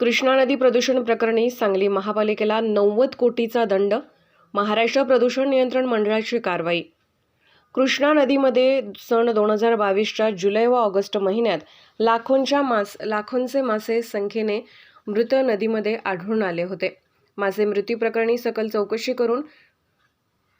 कृष्णा नदी प्रदूषण प्रकरणी सांगली महापालिकेला नव्वद कोटीचा दंड महाराष्ट्र प्रदूषण नियंत्रण मंडळाची कारवाई. कृष्णा नदीमध्ये सन दोन हजार बावीसच्या जुलै व ऑगस्ट महिन्यात लाखोंच्या मास लाखोंचे मासे संख्येने मृत नदीमध्ये आढळून आले होते. मासे मृत्यूप्रकरणी सकल चौकशी करून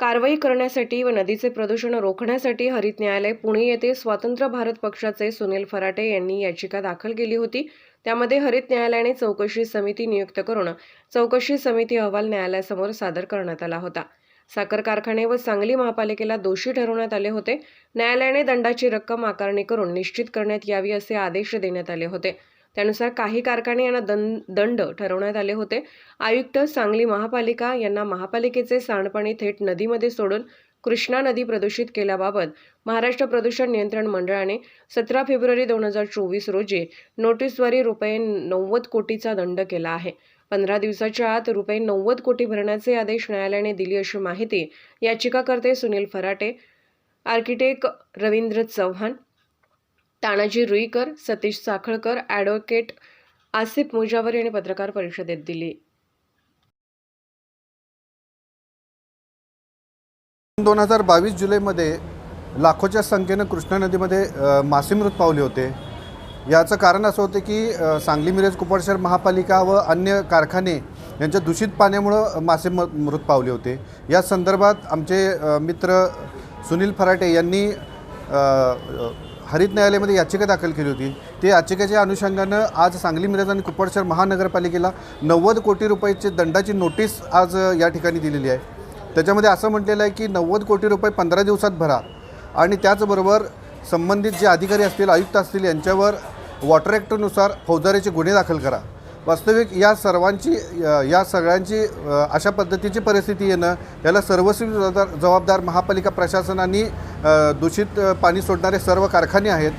कारवाई करण्यासाठी व नदीचे प्रदूषण रोखण्यासाठी हरित न्यायालय पुणे येथे स्वतंत्र भारत पक्षाचे सुनील फराटे यांनी याचिका दाखल केली होती. त्यामध्ये हरित न्यायालयाने चौकशी समिती नियुक्त करून चौकशी समिती अहवाल न्यायालयासमोर सादर करण्यात आला होता. साखर कारखाने व सांगली महापालिकेला दोषी ठरवण्यात आले होते. न्यायालयाने दंडाची रक्कम आकारणी करून निश्चित करण्यात यावी असे आदेश देण्यात आले होते. त्यानुसार काही कारखाने यांना दं दंड ठरवण्यात आले होते. आयुक्त सांगली महापालिका यांना महापालिकेचे सांडपाणी थेट नदीमध्ये सोडून कृष्णा नदी प्रदूषित केल्याबाबत महाराष्ट्र प्रदूषण नियंत्रण मंडळाने सतरा फेब्रुवारी दोन हजार चोवीस रोजी नोटीसद्वारे रुपये नव्वद कोटीचा दंड केला आहे. पंधरा दिवसाच्या आत रुपये नव्वद कोटी भरण्याचे आदेश न्यायालयाने दिली अशी माहिती याचिकाकर्ते सुनील फराटे आर्किटेक्ट रवींद्र चव्हाण तानाजी रुईकर सतीश साखळकर ॲडव्होकेट आसिफ मुजावरी यांनी पत्रकार परिषदेत दिली. दोन हजार बावीस जुलैमध्ये लाखोच्या संख्येनं कृष्णा नदीमध्ये मासेमृत पावले होते. याचं कारण असं होतं की सांगली मिरज कुपडशहर महापालिका व अन्य कारखाने यांच्या दूषित पाण्यामुळं मासे म मृत पावले होते. या संदर्भात आमचे मित्र सुनील फराटे यांनी हरित न्यायालयामध्ये याचिका दाखल केली होती. ते याचिकेच्या अनुषंगानं आज सांगली मिरज आणि कुपडशहर महानगरपालिकेला नव्वद कोटी रुपयाची दंडाची नोटीस आज या ठिकाणी दिलेली आहे. त्याच्यामध्ये असं म्हटलेलं आहे की नव्वद कोटी रुपये पंधरा दिवसात भरा आणि त्याचबरोबर संबंधित जे अधिकारी असतील आयुक्त असतील यांच्यावर वॉटर ॲक्टनुसार फौजदारीचे गुन्हे दाखल करा. वास्तविक या सर्वांची या सगळ्यांची अशा पद्धतीची परिस्थिती येणं याला सर्वस्वी जबाबदार महापालिका प्रशासनाने दूषित पाणी सोडणारे सर्व कारखाने आहेत.